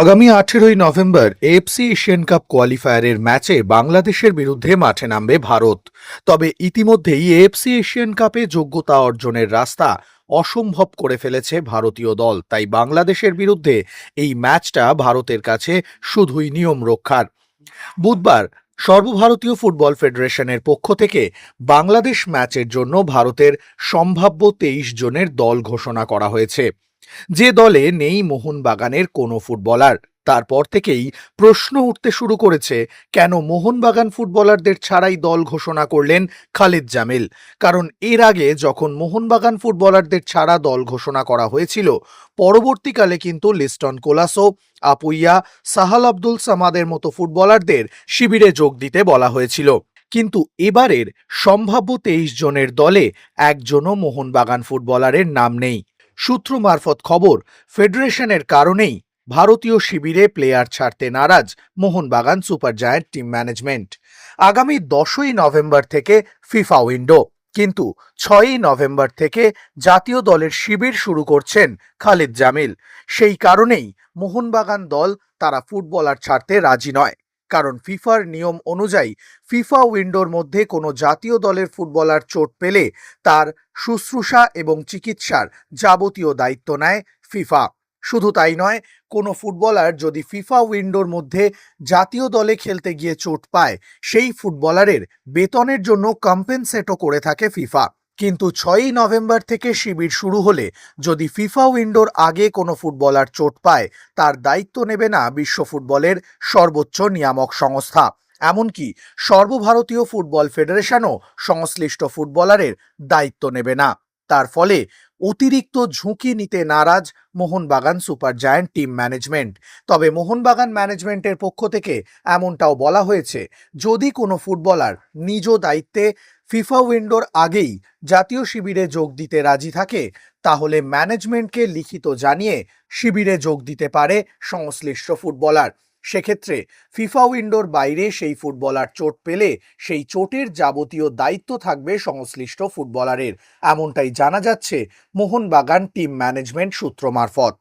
আগামী আঠেরোই নভেম্বর এএফসি এশিয়ান কাপ কোয়ালিফায়ারের ম্যাচে বাংলাদেশের বিরুদ্ধে মাঠে নামবে ভারত। তবে ইতিমধ্যেই এএফসি এশিয়ান কাপে যোগ্যতা অর্জনের রাস্তা অসম্ভব করে ফেলেছে ভারতীয় দল। তাই বাংলাদেশের বিরুদ্ধে এই ম্যাচটা ভারতের কাছে শুধুই নিয়ম রক্ষার। বুধবার সর্বভারতীয় ফুটবল ফেডারেশনের পক্ষ থেকে বাংলাদেশ ম্যাচের জন্য ভারতের সম্ভাব্য তেইশ জনের দল ঘোষণা করা হয়েছে। যে দলে নেই মোহনবাগানের কোনো ফুটবলার, তারপর থেকেই প্রশ্ন উঠতে শুরু করেছে, কেন মোহনবাগান ফুটবলারদের ছাড়াই দল ঘোষণা করলেন খালেদ জামিল? কারণ এর আগে যখন মোহনবাগান ফুটবলারদের ছাড়া দল ঘোষণা করা হয়েছিল, পরবর্তীকালে কিন্তু লিস্টন কোলাসো, আপুইয়া, সাহাল আব্দুল সামাদের মতো ফুটবলারদের শিবিরে যোগ দিতে বলা হয়েছিল। কিন্তু এবারের সম্ভাব্য তেইশ জনের দলে একজনও মোহনবাগান ফুটবলারের নাম নেই। সূত্র মারফত খবর, ফেডারেশনের কারণেই ভারতীয় শিবিরে প্লেয়ার ছাড়তে নারাজ Mohun Bagan super giant team management. আগামী দশই নভেম্বর থেকে ফিফা উইন্ডো। কিন্তু ছয়ই নভেম্বর থেকে জাতীয় দলের শিবির শুরু করছেন খালিদ জামিল। সেই কারণেই মোহনবাগান দল তারা ফুটবলার ছাড়তে রাজি নয়। কারণ ফিফার নিয়ম অনুযায়ী ফিফা উইন্ডোর মধ্যে কোনো জাতীয় দলের ফুটবলার চোট পেলে তার শুশ্রূষা এবং চিকিৎসার যাবতীয় দায়িত্ব নেয় ফিফা। শুধু তাই নয়, কোনো ফুটবলার যদি ফিফা উইন্ডোর মধ্যে জাতীয় দলে খেলতে গিয়ে চোট পায়, সেই ফুটবলারের বেতনের জন্য কম্পেনসেটও করে থাকে ফিফা। কিন্তু ছয়ই নভেম্বর থেকে শিবির শুরু হলে যদি ফিফা উইন্ডোর আগে কোনো ফুটবলার চোট পায়, তার দায়িত্ব নেবে না বিশ্ব ফুটবলের সর্বোচ্চ নিয়ামক সংস্থা। এমনকি সর্বভারতীয় ফুটবল ফেডারেশনও সংশ্লিষ্ট ফুটবলারের দায়িত্ব নেবে না। তার ফলে অতিরিক্ত ঝুঁকি নিতে নারাজ Mohun Bagan super giant team management. তবে মোহনবাগান ম্যানেজমেন্টের পক্ষ থেকে এমনটাও বলা হয়েছে, যদি কোনো ফুটবলার নিজ দায়িত্বে ফিফা উইন্ডোর আগেই জাতীয় শিবিরে যোগ দিতে রাজি থাকে, তাহলে ম্যানেজমেন্টকে লিখিত জানিয়ে শিবিরে যোগ দিতে পারে সংশ্লিষ্ট ফুটবলার। সেক্ষেত্রে ফিফা উইন্ডোর বাইরে সেই ফুটবলার চোট পেলে সেই চোটের যাবতীয় দায়িত্ব থাকবে সংশ্লিষ্ট ফুটবলারের। এমনটাই জানা যাচ্ছে মোহনবাগান টিম ম্যানেজমেন্ট সূত্র মারফত।